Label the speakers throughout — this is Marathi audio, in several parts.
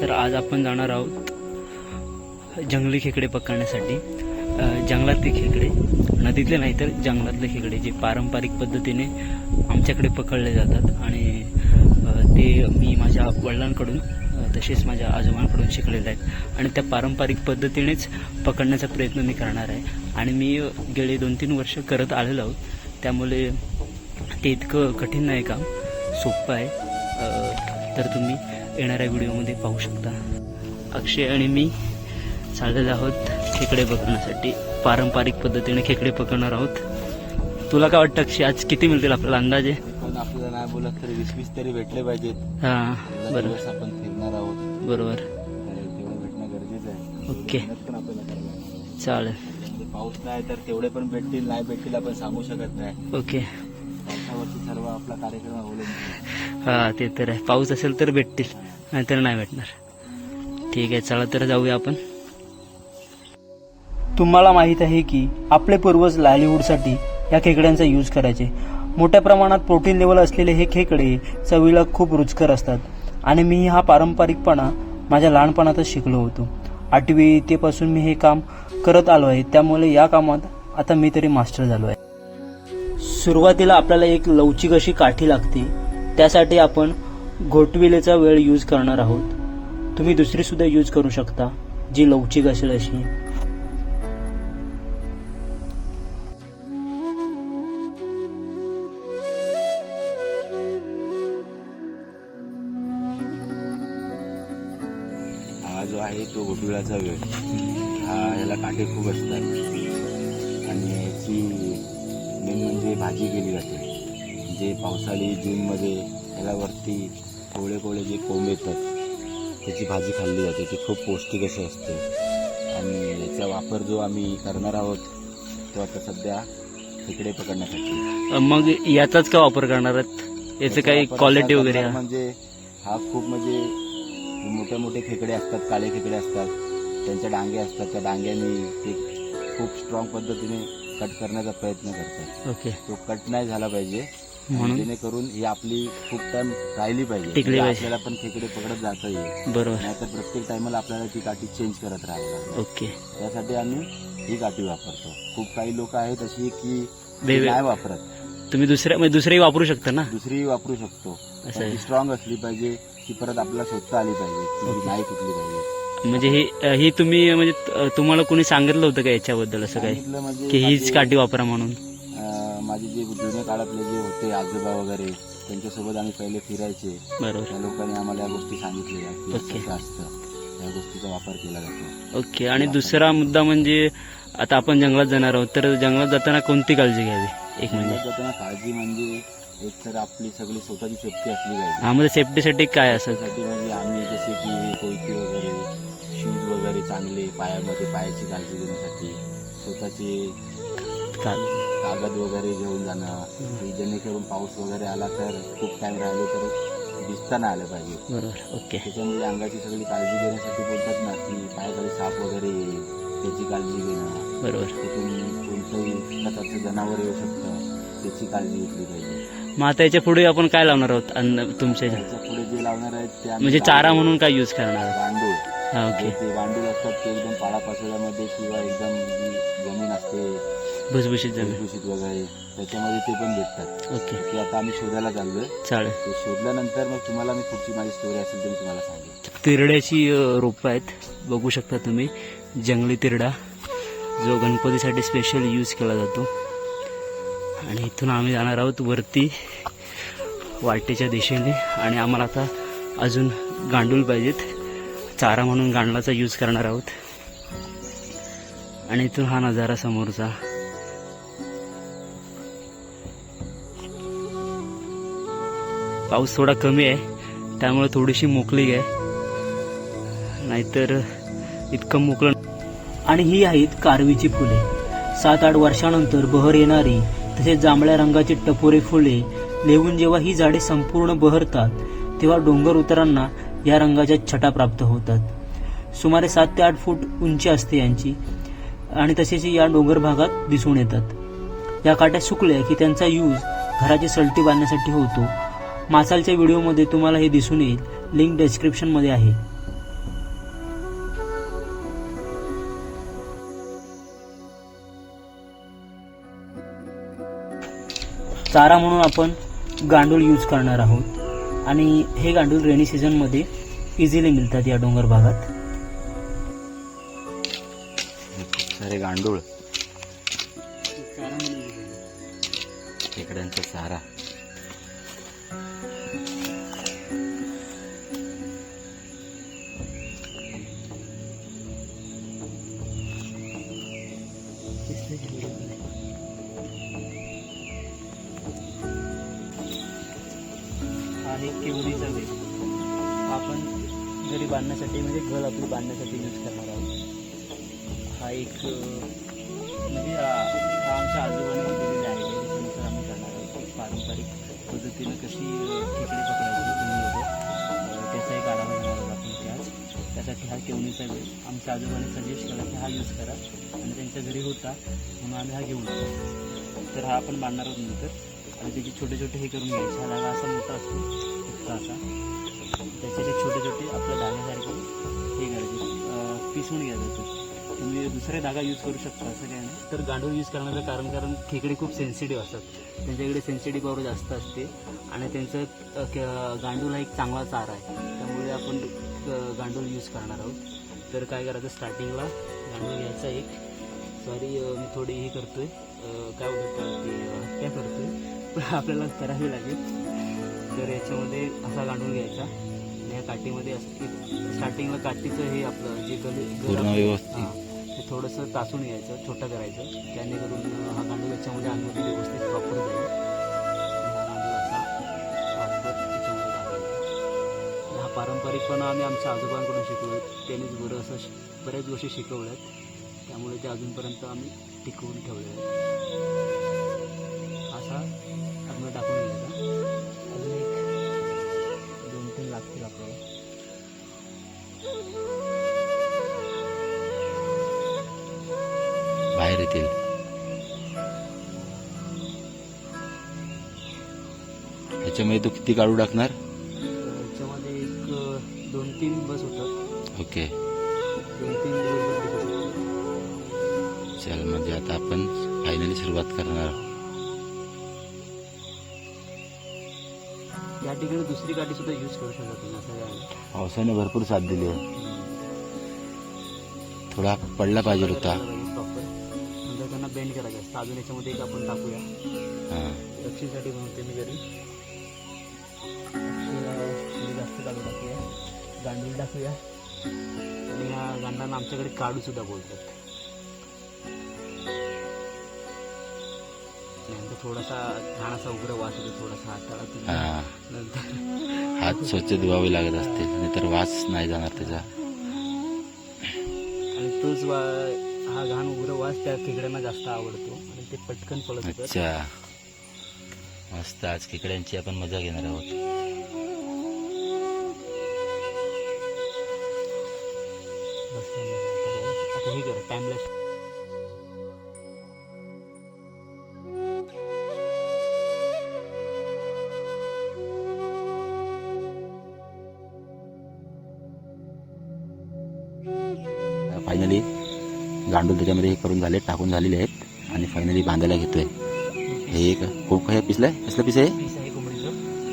Speaker 1: तर आज आपण जाणार आहोत जंगली खेकडे पकडण्यासाठी. जंगलातले खेकडे नदीतले नाही तर जंगलातले खेकडे जे पारंपरिक पद्धतीने आमच्याकडे पकडले जातात. आणि ते मी माझ्या वडिलांकडून तसेच माझ्या आजोबांकडून शिकलेले आहेत. आणि त्या पारंपरिक पद्धतीनेच पकडण्याचा प्रयत्न मी करणार आहे. आणि मी गेले दोन तीन वर्ष करत आलेलो आहोत. त्यामुळे ते इतकं कठीण नाही काम सोपं आहे. तर तुम्ही येणाऱ्या व्हिडिओमध्ये पाहू शकता. अक्षय आणि मी चाललेलो आहोत खेकडे पकडण्यासाठी. पारंपरिक पद्धतीने खेकडे पकडणार आहोत. तुला काय वाटतं अक्षय आज किती मिळतील आपल्याला अंदाजे?
Speaker 2: पण आपल्याला नाही बोलत तरी वीस वीस तरी भेटले पाहिजेत.
Speaker 1: हां बरोबर
Speaker 2: आपण फिरणार आहोत.
Speaker 1: बरोबर.
Speaker 2: भेटणं गरजेचं आहे.
Speaker 1: ओके. चालेल.
Speaker 2: त्याच्यामध्ये पाऊस नाही तर तेवढे पण भेटतील नाही भेटतील आपण सांगू शकत नाही.
Speaker 1: ओके.
Speaker 2: पावसावरती सर्व आपला कार्यक्रम अवलंबून.
Speaker 1: हा ते तर आहे. पाऊस असेल तर भेटतील नाहीतर नाही भेटणार. ठीक आहे चला तर जाऊया आपण. तुम्हाला माहीत आहे की आपले पूर्वज लायलीवूडसाठी या खेकड्यांचा यूज करायचे. मोठ्या प्रमाणात प्रोटीन लेवल असलेले हे खेकडे चवीला खूप रुचकर असतात. आणि मी हा पारंपरिकपणा माझ्या लहानपणातच शिकलो होतो. आठवी ते पासून मी हे काम करत आलो आहे. त्यामुळे या कामात आता मी तरी मास्टर झालो आहे. सुरुवातीला आपल्याला एक लवचिक अशी काठी लागते. त्यासाठी आपण घोटविलेचा वेळ यूज करणार आहोत. तुम्ही दुसरी सुद्धा यूज करू शकता जी लवचिक असेल अशी.
Speaker 2: हा जो आहे तो घोटुळाचा वेळ. हा याला काटे खूप असतात. आणि याची मेन म्हणजे भाजी केली जाते. जे पावसाळी जूनमध्ये याला वरती कोवळे कोवळे जे कोंब येतात त्याची भाजी खाल्ली जाते. ती खूप पौष्टिक अशी असते. आणि याचा वापर जो आम्ही करणार आहोत तो आता सध्या खेकडे पकडण्यासाठी.
Speaker 1: मग याचाच का वापर करणार आहेत? याचं काही क्वालिटी वगैरे?
Speaker 2: म्हणजे हा खूप म्हणजे मोठे मोठे खेकडे असतात काळे खेकडे असतात. त्यांच्या डांगे असतात. त्या डांग्यांनी ते खूप स्ट्रॉंग पद्धतीने कट करण्याचा प्रयत्न करतात.
Speaker 1: ओके.
Speaker 2: तो कट नाही झाला पाहिजे.
Speaker 1: म्हणून?
Speaker 2: जेणेकरून ही आपली खूप टाइम राहिली पाहिजे.
Speaker 1: टिकली
Speaker 2: म्हणजे
Speaker 1: पाहिजे.
Speaker 2: आपल्याला पण खेकडे पकडत जाता येईल.
Speaker 1: बरोबर.
Speaker 2: नाहीतर प्रत्येक टायमाला आपल्याला ती काठी चेंज करत राहावं लागेल.
Speaker 1: ओके.
Speaker 2: त्यासाठी आम्ही ही काठी वापरतो. खूप काही लोक आहेत अशी की ती
Speaker 1: वेगळे
Speaker 2: नाही वापरत.
Speaker 1: तुम्ही दुसऱ्या म्हणजे दुसरेही वापरू शकता ना?
Speaker 2: दुसरी वापरू शकतो.
Speaker 1: असं आहे.
Speaker 2: स्ट्रॉंग असली पाहिजे ती परत आपल्याला शोधता आली पाहिजे ती. नाही तुटली पाहिजे.
Speaker 1: म्हणजे हे ही तुम्ही म्हणजे तुम्हाला कोणी सांगितलं होतं का याच्याबद्दल असं काही?
Speaker 2: सांगितलं म्हणजे
Speaker 1: की हीच काठी वापरा म्हणून?
Speaker 2: माझे जे जुन्या काळातले जे होते आजोबा वगैरे त्यांच्यासोबत आम्ही पहिले फिरायचे.
Speaker 1: बरोबर.
Speaker 2: त्या लोकांनी आम्हाला या गोष्टी सांगितलेल्या की
Speaker 1: ओके.
Speaker 2: असं असतं. या गोष्टीचा वापर केला जातो.
Speaker 1: ओके. आणि दुसरा मुद्दा म्हणजे आता आपण जंगलात जाणार आहोत तर जंगलात जाताना कोणती काळजी घ्यावी? एक म्हणजे.
Speaker 2: जंगलात जाताना काळजी म्हणजे एक तर आपली सगळी स्वतःची सेफ्टी असली पाहिजे.
Speaker 1: हा म्हणजे सेफ्टीसाठी काय असं?
Speaker 2: त्यासाठी म्हणजे आम्ही जसे की कोयते वगैरे शूज वगैरे चांगले पायामध्ये पायाची काळजी घेण्यासाठी स्वतःचे कागद वगैरे घेऊन जाणं जेणेकरून पाऊस वगैरे आला तर खूप टाइम राहिले तर दिसता नाही आलं पाहिजे.
Speaker 1: बरोबर. ओके.
Speaker 2: त्याच्यामुळे अंगाची सगळी काळजी घेण्यासाठी बोलतात ना की पायाखाली साप वगैरे येईल त्याची काळजी घेणं.
Speaker 1: बरोबर.
Speaker 2: तिथून कोणतंही प्रकारचं जनावर येऊ शकतं त्याची काळजी घेतली पाहिजे.
Speaker 1: मग आता याच्यापुढे आपण काय लावणार आहोत? अन्न तुमच्या ह्याच्यात?
Speaker 2: त्याच्या पुढे जे लावणार आहेत ते आम्ही
Speaker 1: म्हणजे चारा म्हणून काय यूज करणार आहोत?
Speaker 2: गांडूळ
Speaker 1: हा ओके.
Speaker 2: ते गांडूळ असतात ते एकदम पालापाचोळ्यामध्ये किंवा एकदम जी जमीन असते
Speaker 1: भुसभुशीत जमीन
Speaker 2: भुसभुशीत वगैरे. त्याच्यामध्ये ते पण भेटतात.
Speaker 1: ओके.
Speaker 2: ते आता आम्ही शोधायला चाललोय.
Speaker 1: चालेल.
Speaker 2: ते शोधल्यानंतर मग तुम्हाला मी पुढची माझी स्टोरी असेल तरी तुम्हाला सांगेन.
Speaker 1: तिरड्याची अ, रोपं आहेत. बघू शकता तुम्ही. जंगली तिरडा. जो गणपतीसाठी स्पेशल यूज केला जातो. आणि इथून आम्ही जाणार आहोत वरती वाटेच्या दिशेने. आणि आम्हाला आता अजून गांडूल पाहिजेत. चारा म्हणून गांडलाचा यूज करणार आहोत. आणि इथून हा नजारा समोरचा. पाऊस थोडा कमी आहे. त्यामुळे थोडीशी मोकळी आहे. नाहीतर इतकं मोकळं आणि ही आहेत कारवीची फुले. सात आठ वर्षानंतर बहर येणारी तसेच जांभळ्या रंगाची टपोरे फुले लेवून जेव्हा ही झाडे संपूर्ण बहरतात तेव्हा डोंगर उतरांना या रंगाच्या छटा प्राप्त होतात. सुमारे सात ते आठ फूट उंची असते यांची आणि तसेच या डोंगर भागात दिसून येतात. या काट्या सुकल्या की त्यांचा यूज घराची सलटी बांधण्यासाठी होतो. मासालच्या व्हिडिओमध्ये तुम्हाला हे दिसून येईल. लिंक डिस्क्रिप्शनमध्ये आहे. चारा म्हणून आपण गांडूळ यूज करणार आहोत. आणि हे गांडूळ रेनी सीझनमध्ये इझिली मिळतात या डोंगर भागात.
Speaker 2: सारे गांडूळ. खेकड्यांचा
Speaker 1: सारा बांधण्यासाठी म्हणजे घर आपली बांधण्यासाठी यूज करणार आहोत. हा एक म्हणजे हा आमच्या आजोबाने दिलेला आहे. त्याच्यानुसार आम्ही करणार आहोत. पारंपरिक पद्धतीनं कशी खेकडे पकडायची त्याचा एक आढावा घेणार आहोत आपण आज. त्यासाठी हा केवणीचा वेळ. आमच्या आजोबाने सजेस्ट केला की हा यूज करा. आणि त्यांच्या घरी होता. म्हणून आम्ही हा घेऊन आलो. तर हा आपण बांधणार आहोत नंतर. आणि त्याचे छोटे छोटे हे करून घ्यायचे. हा धागा असा मोठा असतो. इतका असा त्याचे छोटे छोटे आपल्या धाग्यासारखे हे करायचे. पिसून घ्यायचं तो. तुम्ही दुसरे धागा यूज करू शकता असं काय नाही. तर गांडूळ यूज करण्याचं कारण कारण खेकडे खूप सेन्सिटिव्ह असतात. त्यांच्याकडे सेन्सिटिव्ह पावर जास्त असते आणि त्यांचं क- गांडूळ हा एक चांगला चारा आहे. त्यामुळे आपण गांडूळ यूज करणार आहोत. तर काय करायचं स्टार्टिंगला गांडूळ घ्यायचा एक. सॉरी मी थोडी हे करतोय. आहे काय बोलतात काय करतो हत्या करतोय. पण आपल्याला करावी लागेल. तर याच्यामध्ये असा गांडूळ घ्यायचा. काठीमध्ये असं स्टार्टिंगला काठीचं हे आपलं जे गले गल ते थोडंसं तासून घ्यायचं छोटं करायचं. त्याने करून हा गांडूळ याच्यामध्ये आणमध्ये व्यवस्थित प्रॉपर जाईल. हा हा पारंपरिकपणा आम्ही आमच्या आजोबांकडून शिकलो त्यांनीच बरं असं बऱ्याच गोष्टी शिकवल्यात. त्यामुळे ते अजूनपर्यंत आम्ही टिकवून ठेवले आहेत. असा आतमध्ये टाकून घ्यायचा आपल्याला
Speaker 2: बाहेर येतील. ह्याच्यामध्ये तू किती काढू टाकणार?
Speaker 1: तर याच्यामध्ये एक दोन तीन बस होतात.
Speaker 2: ओके.
Speaker 1: दोन तीन दिवस टिकू शकतो
Speaker 2: चल म्हणजे आता आपण फायनली सुरुवात करणार आहोत.
Speaker 1: या ठिकाणी दुसरी गाडी सुद्धा यूज करू शकता तुम्ही असं काय नाही.
Speaker 2: पावसाने भरपूर साथ दिली आहे. थोडा पडला पाहिजे होता.
Speaker 1: प्रॉपर नंतर त्यांना बेंड करायचं असतं अजून याच्यामध्ये एक आपण टाकूया.
Speaker 2: हां.
Speaker 1: रक्षेसाठी बनवते मी घरी. रक्षेला थोडी जास्त काढू टाकूया. गांडूळ टाकूया. आणि ह्या गांडांना आमच्याकडे काडू सुद्धा बोलतात. थोडासा उग्र वास येतो थोडासा
Speaker 2: हां.
Speaker 1: नंतर
Speaker 2: हात स्वच्छ धुवावे लागत असतील नाहीतर वास नाही जाणार त्याचा.
Speaker 1: आणि तोच वा हा घाण उग्र वास त्या खेकड्यांना जास्त आवडतो. आणि ते पटकन पळत होतात
Speaker 2: अच्छा. मस्त आज खेकड्यांची आपण मजा घेणार आहोत.
Speaker 1: बस आता हे कर टाइमलेस
Speaker 2: फायनली गांडूळ त्याच्यामध्ये हे करून झाले टाकून झालेले आहेत आणि फायनली बांधायला घेतोय. हे एक खूप हे पिसलंय? कसलं पिस आहे
Speaker 1: आहे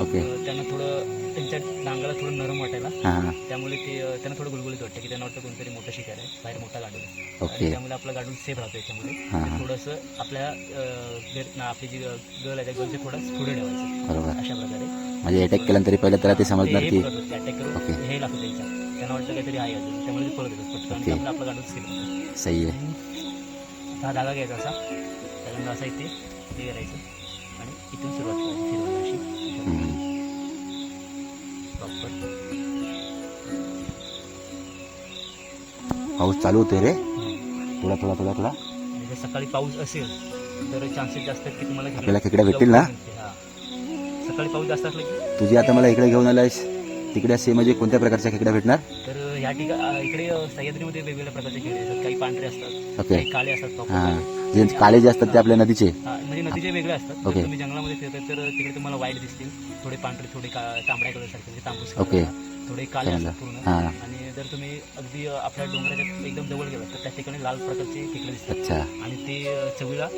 Speaker 2: ओके.
Speaker 1: त्यांना थोडं त्यांच्या डांगाला थोडं नरम वाटायला.
Speaker 2: हां
Speaker 1: त्यामुळे ते त्यांना थोडं गुलगुलीत वाटतं की त्यांना वाटतं कोणतरी मोठं शिकार आहे बाहेर मोठा गाडून आहे.
Speaker 2: ओके.
Speaker 1: त्यामुळे आपला गाडून सेफ राहतो याच्यामध्ये ते
Speaker 2: हां.
Speaker 1: थोडंसं आपल्या अं, आपली जी गर्ल आहे त्या गर्लचे थोडं पुढे ठेवायचं.
Speaker 2: बरोबर.
Speaker 1: अशा प्रकारे.
Speaker 2: म्हणजे अटॅक केल्यानंतर तरी पहिलं त्याला ते समजणार की
Speaker 1: होते, attack करून
Speaker 2: ओके.
Speaker 1: हे लागतं त्यांच्या काहीतरी आहे अजून. त्यामुळे ते पळत येतात पटकन आणि
Speaker 2: ओके.
Speaker 1: आपलं
Speaker 2: सही आहे.
Speaker 1: हा धागा घ्यायचा असा. त्याच्यानंतर असा इथे हे करायचं. आणि इथून सुरुवात करायची फिरवायला अशी.
Speaker 2: हम्म.
Speaker 1: प्रॉपर
Speaker 2: पाऊस चालू होतोय रे. थोडा थोडा थोडा थोडा.
Speaker 1: आणि जर सकाळी पाऊस असेल तर चान्सेस जास्त आहेत की तुम्हाला
Speaker 2: आपल्याला खेकड्या भेटतील ना?
Speaker 1: हा. सकाळी पाऊस जास्त असला की
Speaker 2: तुझी आता मला इकडे घेऊन आलायस. तिकडे असे म्हणजे कोणत्या प्रकारच्या खेकड्या भेटणार?
Speaker 1: तर ह्या ठिकाणी इकडे सह्याद्रीमध्ये वेगवेगळ्या प्रकारचे खेकडे असतात. काही पांढरे असतात
Speaker 2: ओके.
Speaker 1: काही काळे असतात proper
Speaker 2: हां.
Speaker 1: काळे.
Speaker 2: जे काळे जे असतात ते आपल्या नदीचे?
Speaker 1: हा, म्हणजे नदीचे वेगळे असतात. जर
Speaker 2: ओके.
Speaker 1: तुम्ही जंगलामध्ये फिरतात तर तिकडे तुम्हाला वाईट दिसतील. थोडे पांढरे थोडे का तांबड्या कलर सारखे म्हणजे तांबूस
Speaker 2: ओके.
Speaker 1: थोडे काले
Speaker 2: समजा.
Speaker 1: असतात पूर्ण.
Speaker 2: हा.
Speaker 1: आणि जर तुम्ही अगदी अ, आपल्या डोंगराच्या एकदम जवळ गेलात तर त्या ठिकाणी लाल प्रकारचे खेकडे दिसतात.
Speaker 2: अच्छा.
Speaker 1: आणि ते अ, चवीला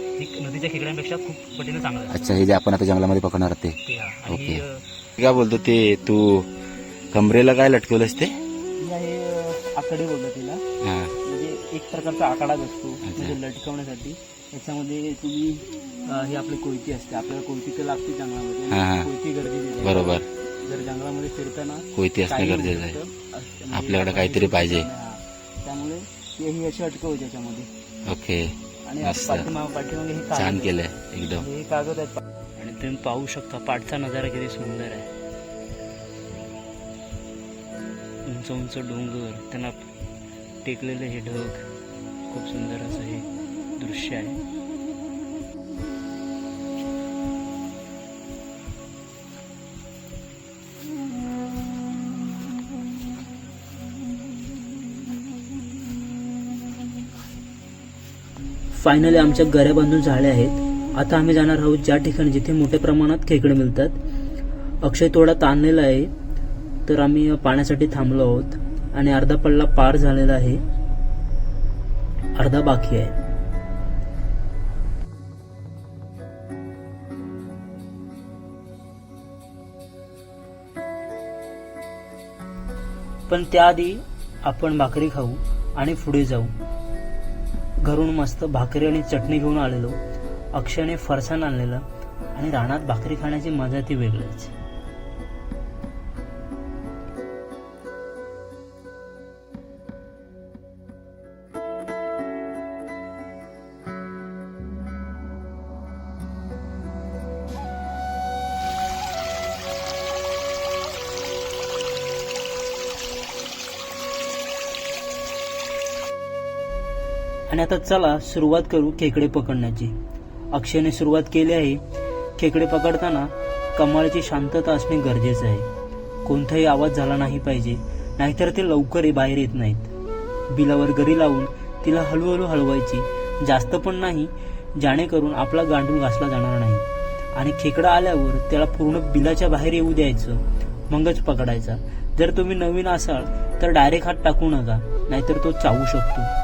Speaker 1: नदीच्या खेकड्यांपेक्षा खूप पटीने चांगलं असतं.
Speaker 2: अच्छा हे जे आपण आता जंगलामध्ये पकडणार आहोत ते.
Speaker 1: ते हा. आणि
Speaker 2: ओके.
Speaker 1: अ,
Speaker 2: काय बोलतो ते तू कमरेला काय लटकवलंस ते
Speaker 1: ही आकडे बोलतो तिला
Speaker 2: हा
Speaker 1: म्हणजे एक प्रकारचा आकाडाच असतो म्हणजे लटकवण्यासाठी याच्यामध्ये तुम्ही अ, ही आपली कोयती असते आपल्याला कोयती तर लागते जंगलामध्ये
Speaker 2: हा, हा.
Speaker 1: कोयती गरजेची आहे.
Speaker 2: बरोबर
Speaker 1: जर जंगलामध्ये फिरताना
Speaker 2: कोयती असणं
Speaker 1: काही
Speaker 2: गरजेचं आहे
Speaker 1: शकतं. असं म्हणजे
Speaker 2: आपल्याकडे काहीतरी पाहिजे.
Speaker 1: हा. त्यामुळे ते ही अशी अटकव त्याच्यामध्ये
Speaker 2: ओके
Speaker 1: आणि
Speaker 2: मस्त.
Speaker 1: पाठीमा पाठीमागे हे
Speaker 2: छान. केलंय एकदम
Speaker 1: हे कागद आहेत आणि तुम्ही पाहू शकता पाठचा नजारा किती सुंदर आहे उंच उंच डोंगर त्यांना टेकलेले हे ढग खूप सुंदर असं हे दृश्य आहे. फायनली आमच्या गऱ्या बांधून झाल्या आहेत. आता आम्ही जाणार आहोत ज्या ठिकाणी जिथे मोठ्या प्रमाणात खेकडे मिळतात. अक्षय थोडा ताणलेला आहे. तर आम्ही पाण्यासाठी थांबलो आहोत आणि अर्धा पल्ला पार झालेला आहे. अर्धा बाकी आहे. पण त्याआधी आपण भाकरी खाऊ आणि पुढे जाऊ. घरून मस्त भाकरी आणि चटणी घेऊन आलेलो. अक्षयने फरसाण आणलेलं आणि रानात भाकरी खाण्याची मजा ती वेगळीच. आणि आता चला सुरुवात करू खेकडे पकडण्याची. अक्षयने सुरुवात केली आहे खेकडे पकडताना कमालीची शांतता असणे गरजेचं आहे. कोणताही आवाज झाला नाही पाहिजे नाहीतर ते लवकर बाहेर येत नाहीत. बिलावर गरी लावून तिला हळूहळू हलवायची जास्त पण नाही जेणेकरून आपला गांडूळ घासला जाणार नाही. आणि खेकडा आल्यावर त्याला पूर्ण बिलाच्या बाहेर येऊ द्यायचं मगच पकडायचा. जर तुम्ही नवीन असाल तर डायरेक्ट हात टाकू नका नाहीतर तो चावू शकतो.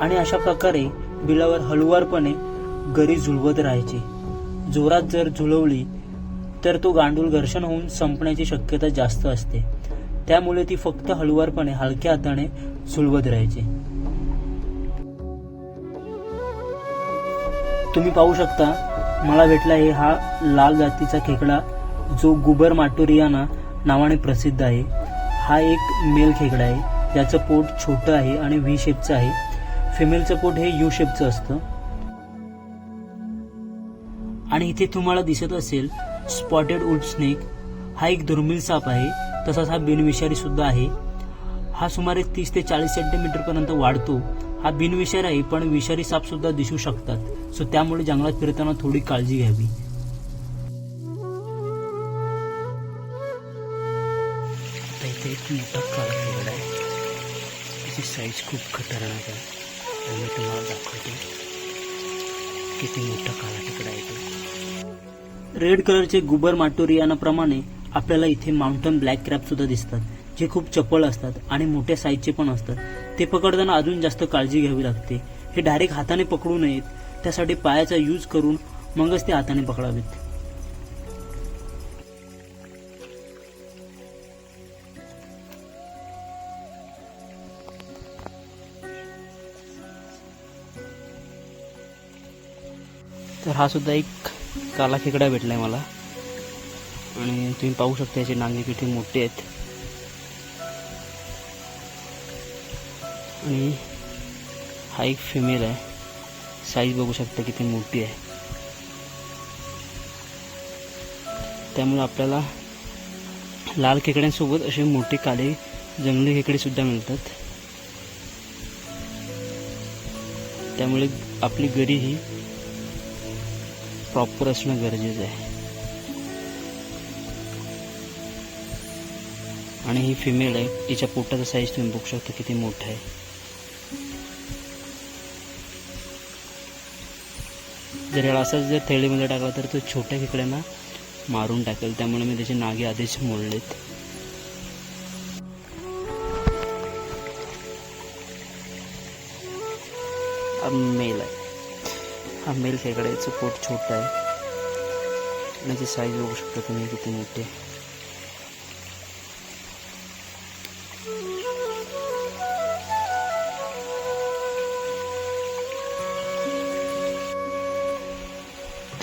Speaker 1: आणि अशा प्रकारे बिलावर हळुवारपणे गरी झुलवत राहायची. जोरात जर झुलवली तर तो गांडूळ घर्षण होऊन संपण्याची शक्यता जास्त असते. त्यामुळे ती फक्त हळुवारपणे हलक्या हाताने झुलवत राहायची. तुम्ही पाहू शकता मला भेटला आहे हा लाल जातीचा खेकडा जो गुबर माटोरियाना नावाने प्रसिद्ध आहे. हा एक मेल खेकडा आहे ज्याचं पोट छोटं आहे आणि व्ही शेपचं आहे. फिमेलचं पोट हे यू शेपचं असतं. आणि इथे तुम्हाला दिसत असेल स्पॉटेड उल्ट स्नेक हा एक दुर्मिळ साप आहे. तसाच हा बिनविषारी सुद्धा आहे. हा सुमारे तीस ते चाळीस सेंटीमीटर पर्यंत वाढतो. हा बिनविषारी आहे पण विषारी साप सुद्धा दिसू शकतात. सो त्यामुळे जंगलात फिरताना थोडी काळजी घ्यावी. इथे एक मोठा काळा आहे. त्याची साईज खूप खतरनाक आहे. मी तुम्हाला दाखवतो. किती मोठा काळा खेकडा आहे रेड कलरचे गुबर माटोरियानाप्रमाणे आपल्याला इथे माउंटन ब्लॅक क्रॅप सुद्धा दिसतात. जे खूप चपळ असतात आणि मोठ्या साईजचे पण असतात. ते पकडताना अजून जास्त काळजी घ्यावी लागते. हे डायरेक्ट हाताने पकडू नयेत. त्यासाठी पायाचा यूज करून मगच ते हाताने पकडावेत. तर हा सुद्धा एक काला खेकडा भेटला आहे मला. आणि तुम्ही पाहू शकता याचे नांगे किती मोठे आहेत. आणि हा एक फिमेल आहे. साईज बघू शकता किती मोठी आहे. त्यामुळे आपल्याला लाल खेकड्यांसोबत असे मोठे काळे जंगली खेकडे सुद्धा मिळतात. त्यामुळे आपली गरी ही प्रॉपर असणं गरजेचं आहे. आणि ही फिमेल आहे तिच्या पोटाचा साईज तुम्ही बघू शकता किती मोठा आहे. जर याला असाच जर थैलीमध्ये टाकला तर तो छोट्या खेकड्यांना मारून टाकेल. त्यामुळे मी त्याचे नागे आधीच मोडलेत. मेल आहे. हा मेल खेकड्याचं पोट छोटं आहे. आणि त्याची साईज बघू शकता तुम्ही किती मोठी. आहे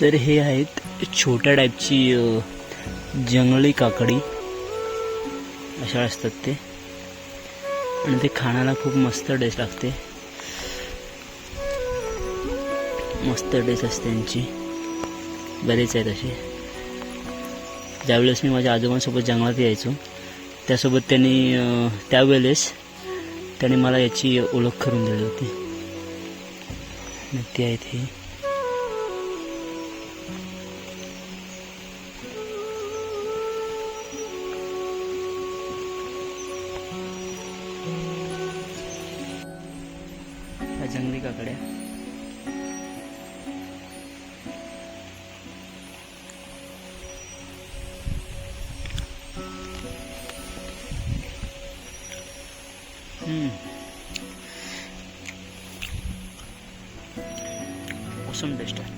Speaker 1: तर हे आहेत छोट्या टाईपची जंगली काकडी. अशा असतात ते. आणि ते खाण्याला खूप मस्त टेस्ट लागते. मस्त ड्रेस असते त्यांची. बरेच आहेत असे. ज्यावेळेस मी माझ्या आजोबांसोबत जंगलात यायचो त्यासोबत त्यांनी त्यावेळेस त्यांनी मला याची ओळख करून दिली होती. ती आहेत ही. ओसम टेस्ट आहे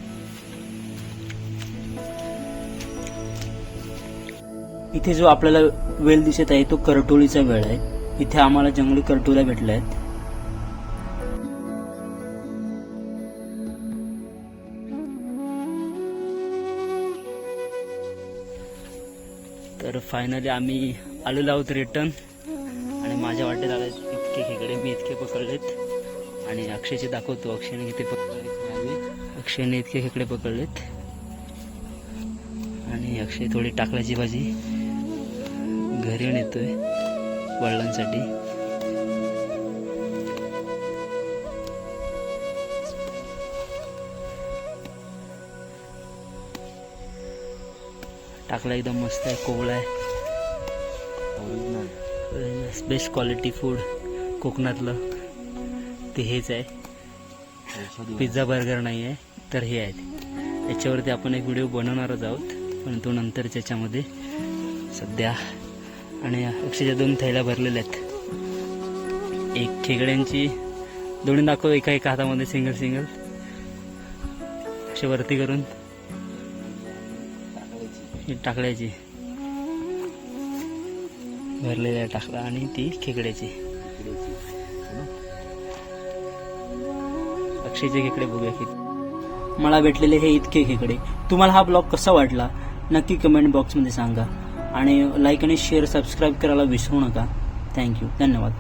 Speaker 1: इथे जो आपल्याला वेल दिसत आहे तो करटोळीचा वेळ आहे. इथे आम्हाला जंगली करटोळ्या भेटल्या आहेत. तर फायनली आम्ही आलेलो आहोत रिटर्न आणि माझ्या वाटेत आले इतके खेकडे मी इतके पकडलेत. आणि अक्षयचे दाखवतो अक्षयने किती पकडले अक्षयने इतके खेकडे पकडलेत. आणि अक्षय थोडी टाकल्याची भाजी घरी येऊन येतोय वडिलांसाठी. टाकला एकदम मस्त आहे कोवळा आहे. बेस्ट क्वालिटी फूड कोकणातलं. ते हेच आहे. पिझ्झा बर्गर नाही आहे तर हे आहेत. याच्यावरती आपण एक व्हिडिओ बनवणारच आहोत. परंतु नंतर त्याच्यामध्ये सध्या आणि अक्षरशः दोन थैल्या भरलेल्या आहेत. एक खेकड्यांची दोन्ही दाखव एका एका हातामध्ये सिंगल सिंगल असे वरती करून ही टाकल्याची भरलेल्या टाकला आणि ती खेकड्याची अक्षयचे खेकडे बघूया किती. मला भेटलेले हे इतके खेकडे. तुम्हाला हा ब्लॉग कसा वाटला? नक्की कमेंट बॉक्समध्ये सांगा. आणि लाईक आणि शेअर सबस्क्राईब करायला विसरू नका. थँक्यू धन्यवाद.